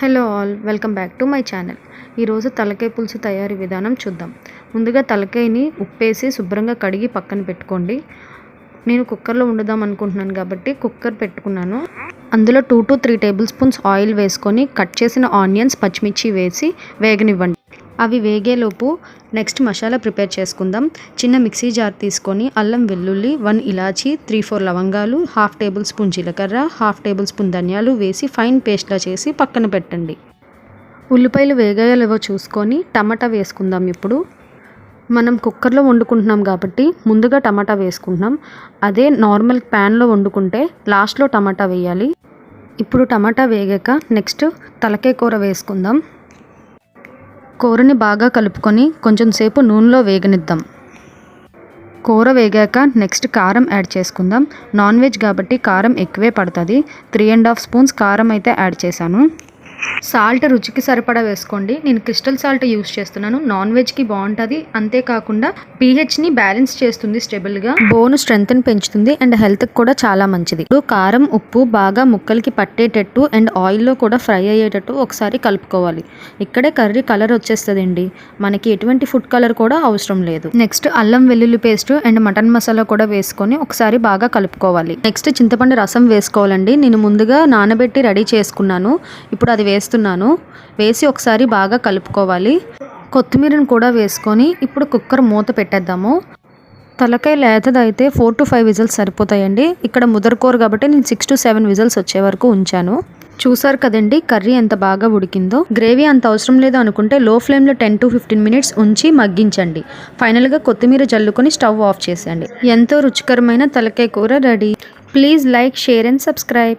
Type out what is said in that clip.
Hello all welcome back to my channel. ఈరోజు తలకాయ పులుసు తయారీ విధానం చూద్దాం. ముందుగా తలకాయని ఉప్పేసి శుభ్రంగా కడిగి పక్కన పెట్టుకోండి. నేను కుక్కర్లో వండుదాం అనుకుంటున్నాను కాబట్టి కుక్కర్ పెట్టుకున్నాను. అందులో two to three tablespoons oil వేసుకొని కట్ చేసిన ఆనియన్స్ పచ్చిమిర్చి వేసి వేగనివ్వండి. అవి వేగేలోపు నెక్స్ట్ మసాలా ప్రిపేర్ చేసుకుందాం. చిన్న మిక్సీ జార్ తీసుకొని అల్లం వెల్లుల్లి వన్ ఇలాచి త్రీ ఫోర్ లవంగాలు హాఫ్ టేబుల్ స్పూన్ జీలకర్ర హాఫ్ టేబుల్ స్పూన్ ధనియాలు వేసి ఫైన్ పేస్ట్లా చేసి పక్కన పెట్టండి. ఉల్లిపాయలు వేగాయలేవో చూసుకొని టమాటా వేసుకుందాం ఇప్పుడు. మనం కుక్కర్లో వండుకుంటున్నాం కాబట్టి ముందుగా టమాటా వేసుకుంటున్నాం. అదే నార్మల్ ప్యాన్లో వండుకుంటే లాస్ట్లో టమాటా వేయాలి. ఇప్పుడు టమాటా వేగాక నెక్స్ట్ తలకాయ కూర వేసుకుందాం. కూరని బాగా కలుపుకొని కొంచెం సేపు నూనెలో వేగనిద్దాం. కూర వేగాక నెక్స్ట్ కారం యాడ్ చేసుకుందాం. నాన్ వెజ్ కాబట్టి కారం ఎక్కువే పడుతుంది. త్రీ అండ్ హాఫ్ స్పూన్స్ కారం అయితే యాడ్ చేశాను. సాల్ట్ రుచికి సరిపడా వేసుకోండి. నేను క్రిస్టల్ సాల్ట్ యూస్ చేస్తున్నాను. నాన్ వెజ్కి బాగుంటుంది. అంతేకాకుండా పీహెచ్ని బ్యాలెన్స్ చేస్తుంది స్టెబుల్గా బోన్ స్ట్రెంగ్త్ని పెంచుతుంది అండ్ హెల్త్కి కూడా చాలా మంచిది. ఇప్పుడు కారం ఉప్పు బాగా ముక్కలకి పట్టేటట్టు అండ్ ఆయిల్లో కూడా ఫ్రై అయ్యేటట్టు ఒకసారి కలుపుకోవాలి. ఇక్కడే కర్రీ కలర్ వచ్చేస్తుందండి. మనకి ఎటువంటి ఫుడ్ కలర్ కూడా అవసరం లేదు. నెక్స్ట్ అల్లం వెల్లుల్లి పేస్ట్ అండ్ మటన్ మసాలా కూడా వేసుకొని ఒకసారి బాగా కలుపుకోవాలి. నెక్స్ట్ చింతపండు రసం వేసుకోవాలండి. నేను ముందుగా నానబెట్టి రెడీ చేసుకున్నాను. ఇప్పుడు అది వేస్తున్నాను. వేసి ఒకసారి బాగా కలుపుకోవాలి. కొత్తిమీరను కూడా వేసుకొని ఇప్పుడు కుక్కర్ మూత పెట్టేద్దాము. తలకాయ లేతదైతే ఫోర్ టు ఫైవ్ విజిల్స్ సరిపోతాయండి. ఇక్కడ ముదరకూర కాబట్టి నేను సిక్స్ టు సెవెన్ విజిల్స్ వచ్చే వరకు ఉంచాను. చూసారు కదండి కర్రీ ఎంత బాగా ఉడికిందో. గ్రేవీ అంత అవసరం లేదు అనుకుంటే లో ఫ్లేమ్లో టెన్ టు ఫిఫ్టీన్ మినిట్స్ ఉంచి మగ్గించండి. ఫైనల్గా కొత్తిమీర జల్లుకొని స్టవ్ ఆఫ్ చేసేయండి. ఎంతో రుచికరమైన తలకాయ కూర ready. Please like share and subscribe.